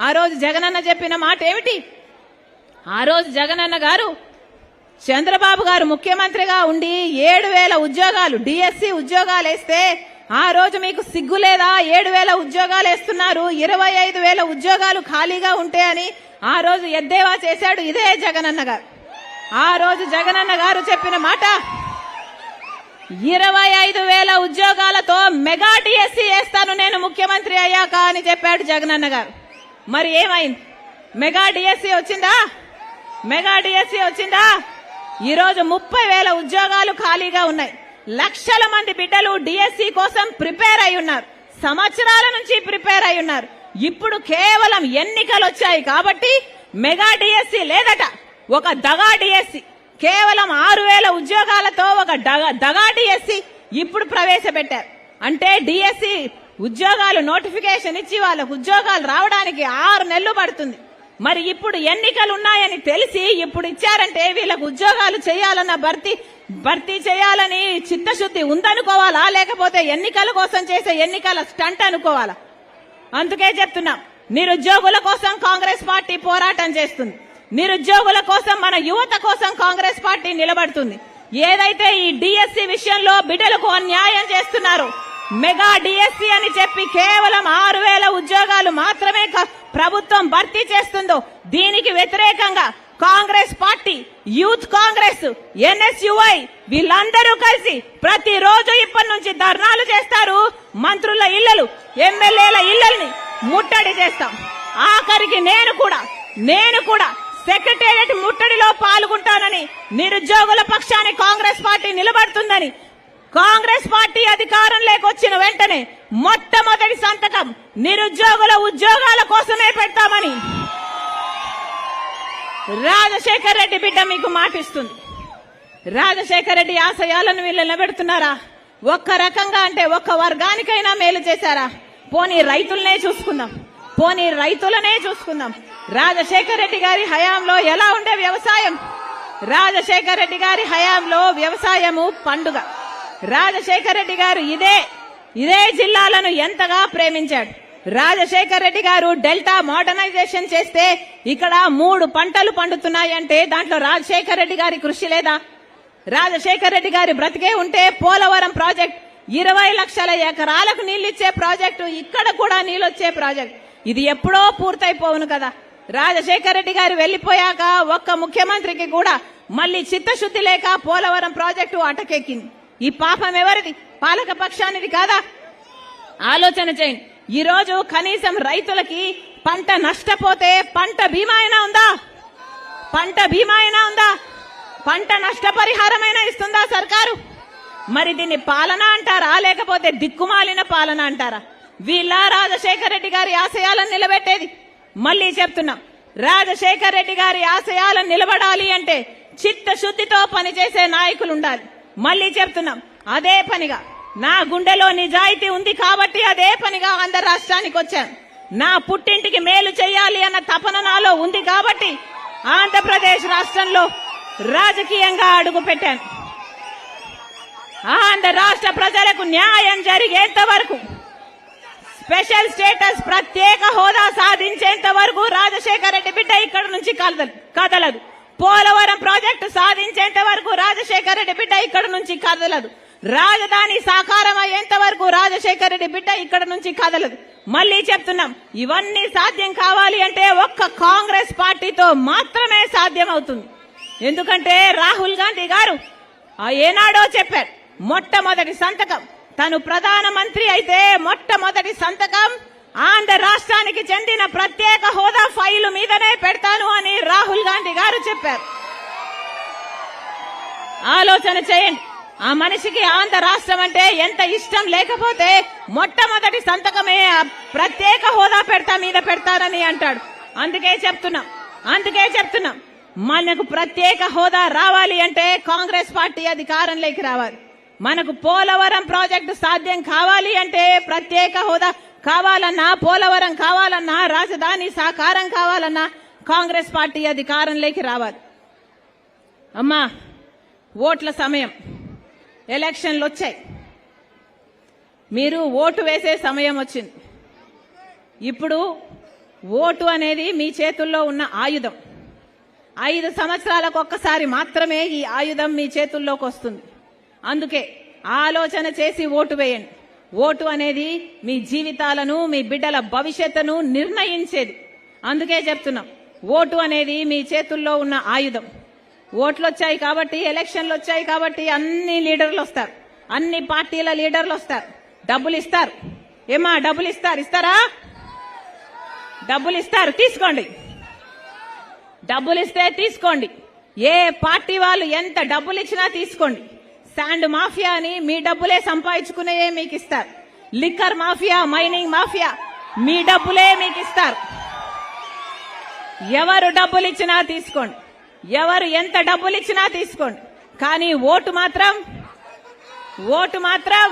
ఆ రోజు జగనన్న చెప్పిన మాట ఏమిటి? ఆ రోజు జగనన్న గారు చంద్రబాబు గారు ముఖ్యమంత్రిగా ఉండి ఏడు వేల ఉద్యోగాలు డిఎస్సి ఉద్యోగాలు వేస్తే ఆ రోజు మీకు సిగ్గు లేదా? ఏడు వేల ఉద్యోగాలు వేస్తున్నారు ఇరవై ఐదు వేల ఉద్యోగాలు ఖాళీగా ఉంటే అని ఆ రోజు ఎద్దేవా చేశాడు ఇదే జగనన్న గారు. ఆ రోజు జగనన్న గారు చెప్పిన మాట ఇరవై ఐదు వేల ఉద్యోగాలతో మెగా డిఎస్సి వేస్తాను నేను ముఖ్యమంత్రి అయ్యాక అని చెప్పాడు జగనన్న గారు. మరి ఏమైంది? మెగా డిఎస్సి వచ్చిందా? మెగా డిఎస్సి వచ్చిందా? ఈరోజు ముప్పై వేల ఉద్యోగాలు ఖాళీగా ఉన్నాయి. లక్షల మంది బిడ్డలు డిఎస్సి కోసం ప్రిపేర్ అయి ఉన్నారు. సంవత్సరాల నుంచి ప్రిపేర్ అయి ఉన్నారు. ఇప్పుడు కేవలం ఎన్నికలు వచ్చాయి కాబట్టి మెగా డిఎస్సి లేదట. ఒక దగా డిఎస్సి. కేవలం ఆరు వేల ఉద్యోగాలతో ఒక దగా డిఎస్సి ఇప్పుడు ప్రవేశపెట్టారు. అంటే డిఎస్సి ఉద్యోగాలు నోటిఫికేషన్ ఇచ్చి వాళ్ళకు ఉద్యోగాలు రావడానికి ఆరు నెలలు పడుతుంది. మరి ఇప్పుడు ఎన్నికలు ఉన్నాయని తెలిసి ఇప్పుడు ఇచ్చారంటే వీళ్ళకు ఉద్యోగాలు చేయాలన్న భర్తీ భర్తీ చేయాలని చిత్తశుద్ధి ఉందనుకోవాలా? లేకపోతే ఎన్నికల కోసం చేసే ఎన్నికల స్టంట్ అనుకోవాలా? అందుకే చెప్తున్నాం నిరుద్యోగుల కోసం కాంగ్రెస్ పార్టీ పోరాటం చేస్తుంది. నిరుద్యోగుల కోసం మన యువత కోసం కాంగ్రెస్ పార్టీ నిలబడుతుంది. ఏదైతే ఈ డిఎస్సి విషయంలో బిడ్డలకు అన్యాయం చేస్తున్నారో మెగా డిఎస్సి అని చెప్పి కేవలం ఆరు వేల ఉద్యోగాలు మాత్రమే ప్రభుత్వం భర్తీ చేస్తుందో దీనికి వ్యతిరేకంగా Congress party youth Congress NSUI వీళ్ళందరూ కలిసి ప్రతిరోజు ఇప్పటి నుంచి ధర్నాలు చేస్తారు. మంత్రుల ఇళ్ళలు ఎమ్మెల్యేల ఇళ్ళని ముట్టడి చేస్తాం. ఆఖరికి నేను కూడా నేను కూడా సెక్రటేరియట్ ముట్టడిలో పాల్గొంటానని నిరుద్యోగుల పక్షాన్ని కాంగ్రెస్ పార్టీ నిలబడుతుందని కాంగ్రెస్ పార్టీ అధికారం లేకొచ్చిన వెంటనే మొట్టమొదటి సంతకం నిరుద్యోగుల ఉద్యోగాల కోసమే పెడతామని రాజశేఖర్ రెడ్డి బిడ్డ మీకు మాటిస్తుంది. రాజశేఖర్ రెడ్డి ఆశయాలను వీళ్ళు నిలబెడుతున్నారా? ఒక్క రకంగా అంటే ఒక్క వర్గానికైనా మేలు చేశారా? పోనీ రైతులనే చూసుకుందాం. పోనీ రైతులనే చూసుకుందాం. రాజశేఖర్ రెడ్డి గారి హయాంలో ఎలా ఉండే వ్యవసాయం? రాజశేఖర్ రెడ్డి గారి హయాంలో వ్యవసాయము పండుగ. రాజశేఖర్ రెడ్డి గారు ఇదే ఇదే జిల్లాలను ఎంతగా ప్రేమించాడు. రాజశేఖర్ రెడ్డి గారు డెల్టా మోడర్నైజేషన్ చేస్తే ఇక్కడ మూడు పంటలు పండుతున్నాయంటే దాంట్లో రాజశేఖర్ రెడ్డి గారి కృషి లేదా? రాజశేఖర్ రెడ్డి గారి బ్రతికే ఉంటే పోలవరం ప్రాజెక్ట్ ఇరవై లక్షల ఎకరాలకు నీళ్ళిచ్చే ప్రాజెక్టు ఇక్కడ కూడా నీళ్ళొచ్చే ప్రాజెక్ట్. ఇది ఎప్పుడో పూర్తయిపోవును కదా. రాజశేఖర్ రెడ్డి గారు వెళ్ళిపోయాక ఒక్క ముఖ్యమంత్రికి కూడా మళ్ళీ చిత్తశుద్ధి లేక పోలవరం ప్రాజెక్టు అటకెక్కింది. ఈ పాపం ఎవరిది? పాలక పక్షానిది కాదా? ఆలోచన చేయండి. ఈ రోజు కనీసం రైతులకి పంట నష్టపోతే పంట బీమా అయినా ఉందా? పంట బీమా అయినా ఉందా? పంట నష్టపరిహారమైనా ఇస్తుందా సర్కారు? మరి దీన్ని పాలన అంటారా? లేకపోతే దిక్కుమాలిన పాలన అంటారా? వీళ్ళ రాజశేఖర రెడ్డి గారి ఆశయాలను నిలబెట్టేది. మళ్ళీ చెప్తున్నాం రాజశేఖర రెడ్డి గారి ఆశయాలను నిలబడాలి అంటే చిత్తశుద్ధితో పనిచేసే నాయకులు ఉండాలి మళ్ళీ చెప్తున్నాం అదే పనిగా. నా గుండెలో నిజాయితీ ఉంది కాబట్టి అదే పనిగా ఆంధ్ర రాష్ట్రానికి వచ్చాను నా పుట్టింటికి మేలు చేయాలి అన్న తపన నాలో ఉంది కాబట్టి ఆంధ్రప్రదేశ్ రాష్ట్రంలో రాజకీయంగా అడుగు పెట్టాను. ఆంధ్ర రాష్ట్ర ప్రజలకు న్యాయం జరిగేంత వరకు స్పెషల్ స్టేటస్ ప్రత్యేక హోదా సాధించేంత వరకు రాజశేఖర రెడ్డి బిడ్డ ఇక్కడ నుంచి కదలదు కదలదు. పోలవరం ప్రాజెక్టు సాధించేంత వరకు రాజశేఖర రెడ్డి బిడ్డ ఇక్కడ నుంచి కదలదు. రాజధాని సాకారం అయ్యేంత వరకు రాజశేఖర రెడ్డి బిడ్డ ఇక్కడ నుంచి కదలదు. మళ్ళీ చెప్తున్నాం ఇవన్నీ సాధ్యం కావాలి అంటే ఒక్క కాంగ్రెస్ పార్టీతో మాత్రమే సాధ్యం అవుతుంది ఎందుకంటే రాహుల్ గాంధీ గారు ఆ ఏనాడో చెప్పారు మొట్టమొదటి సంతకం తను ప్రధానమంత్రి అయితే మొట్టమొదటి సంతకం ఆంధ్ర రాష్ట్రానికి చెందిన ప్రత్యేక హోదా ఫైలు మీదనే పెడతాను అని రాహుల్ గాంధీ గారు చెప్పారు. ఆలోచన చేయండి. ఆ మనిషికి ఆంధ్ర రాష్ట్రం అంటే ఎంత ఇష్టం లేకపోతే మొట్టమొదటి సంతకమే ప్రత్యేక హోదా పెడతా మీద పెడతానని అంటాడు. అందుకే చెప్తున్నాం. అందుకే చెప్తున్నాం. మనకు ప్రత్యేక హోదా రావాలి అంటే కాంగ్రెస్ పార్టీ అధికారంలోకి రావాలి. మనకు పోలవరం ప్రాజెక్టు సాధ్యం కావాలి అంటే ప్రత్యేక హోదా కావాలన్నా పోలవరం కావాలన్నా రాజధాని సాకారం కావాలన్నా కాంగ్రెస్ పార్టీ అధికారంలోకి రావాలి. అమ్మా ఓట్ల సమయం. ఎలక్షన్లు వచ్చాయి. మీరు ఓటు వేసే సమయం వచ్చింది. ఇప్పుడు ఓటు అనేది మీ చేతుల్లో ఉన్న ఆయుధం. ఐదు సంవత్సరాలకు ఒక్కసారి మాత్రమే ఈ ఆయుధం మీ చేతుల్లోకి వస్తుంది. అందుకే ఆలోచన చేసి ఓటు వేయండి. ఓటు అనేది మీ జీవితాలను మీ బిడ్డల భవిష్యత్తును నిర్ణయించేది. అందుకే చెప్తున్నాం ఓటు అనేది మీ చేతుల్లో ఉన్న ఆయుధం. ఓట్లు వచ్చాయి కాబట్టి ఎలక్షన్లు వచ్చాయి కాబట్టి అన్ని లీడర్లు వస్తారు. అన్ని పార్టీల లీడర్లు వస్తారు. డబ్బులు ఇస్తారు. ఏమా డబ్బులు ఇస్తారు ఇస్తారా? డబ్బులు ఇస్తారు తీసుకోండి. డబ్బులు ఇస్తే తీసుకోండి. ఏ పార్టీ వాళ్ళు ఎంత డబ్బులు ఇచ్చినా తీసుకోండి. శాండ్ మాఫియా అని మీ డబ్బులే సంపాదించుకునే మీకు ఇస్తారు లిక్కర్ మాఫియా మైనింగ్ మాఫియా మీ డబ్బులే మీకు ఇస్తారు ఎవరు డబ్బులు ఇచ్చినా తీసుకోండి. ఎవరు ఎంత డబ్బులు ఇచ్చినా తీసుకోండి. కానీ ఓటు మాత్రం ఓటు మాత్రం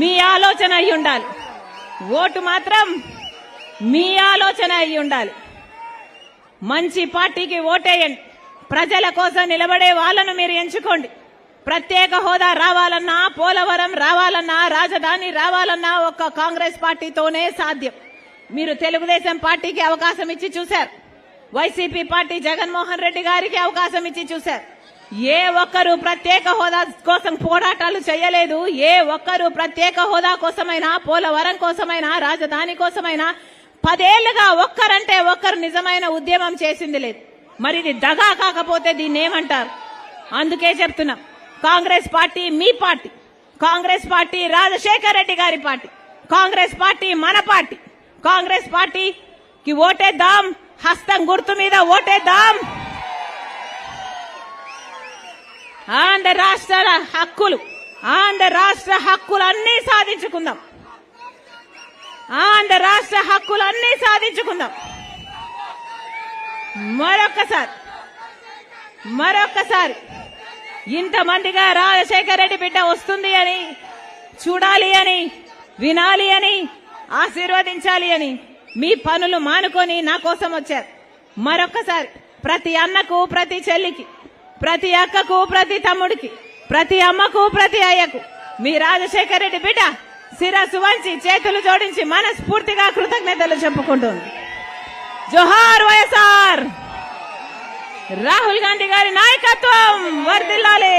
మీ ఆలోచన అయి ఉండాలి. ఓటు మాత్రం మీ ఆలోచన అయి ఉండాలి. మంచి పార్టీకి ఓటేయండి. ప్రజల కోసం నిలబడే వాళ్ళను మీరు ఎంచుకోండి. ప్రత్యేక హోదా రావాలన్నా పోలవరం రావాలన్నా రాజధాని రావాలన్నా ఒక్క కాంగ్రెస్ పార్టీతోనే సాధ్యం. మీరు తెలుగుదేశం పార్టీకి అవకాశం ఇచ్చి చూశారు. వైసీపీ పార్టీ జగన్మోహన్ రెడ్డి గారికి అవకాశం ఇచ్చి చూశారు. ఏ ఒక్కరు ప్రత్యేక హోదా కోసం పోరాటాలు చేయలేదు. ఏ ఒక్కరు ప్రత్యేక హోదా కోసమైనా పోలవరం కోసమైనా రాజధాని కోసమైనా పదేళ్ళుగా ఒక్కరంటే ఒక్కరు నిజమైన ఉద్యమం చేసింది లేదు. మరి ఇది దగా కాకపోతే దీన్ని ఏమంటారు అందుకే చెప్తున్నా. కాంగ్రెస్ పార్టీ మీ పార్టీ కాంగ్రెస్ పార్టీ రాజశేఖర్ రెడ్డి గారి పార్టీ కాంగ్రెస్ పార్టీ మన పార్టీ కాంగ్రెస్ పార్టీకి ఓటేద్దాం హస్తం గుర్తు మీద ఓటేద్దాం. ఆంధ్ర రాష్ట్ర హక్కులు ఆంధ్ర రాష్ట్ర హక్కులన్నీ సాధించుకుందాం. ఆంధ్ర రాష్ట్ర హక్కులన్నీ సాధించుకుందాం. మరొకసారి మరొకసారి ఇంతమందిగా రాజశేఖర రెడ్డి బిడ్డ వస్తుంది అని చూడాలి అని వినాలి అని ఆశీర్వదించాలి అని మీ పనులు మానుకొని నా కోసం వచ్చారు. మరొక్కసారి ప్రతి అన్నకు ప్రతి చెల్లికి ప్రతి అక్కకు ప్రతి తమ్ముడికి ప్రతి అమ్మకు ప్రతి అయ్యకు మీ రాజశేఖర రెడ్డి బిడ్డ శిరస్సు వంచి చేతులు జోడించి మనస్ఫూర్తిగా కృతజ్ఞతలు చెప్పుకుంటుంది జోహార్ వైఎస్ఆర్! రాహుల్ గాంధీ గారి నాయకత్వం వర్దిల్లాలి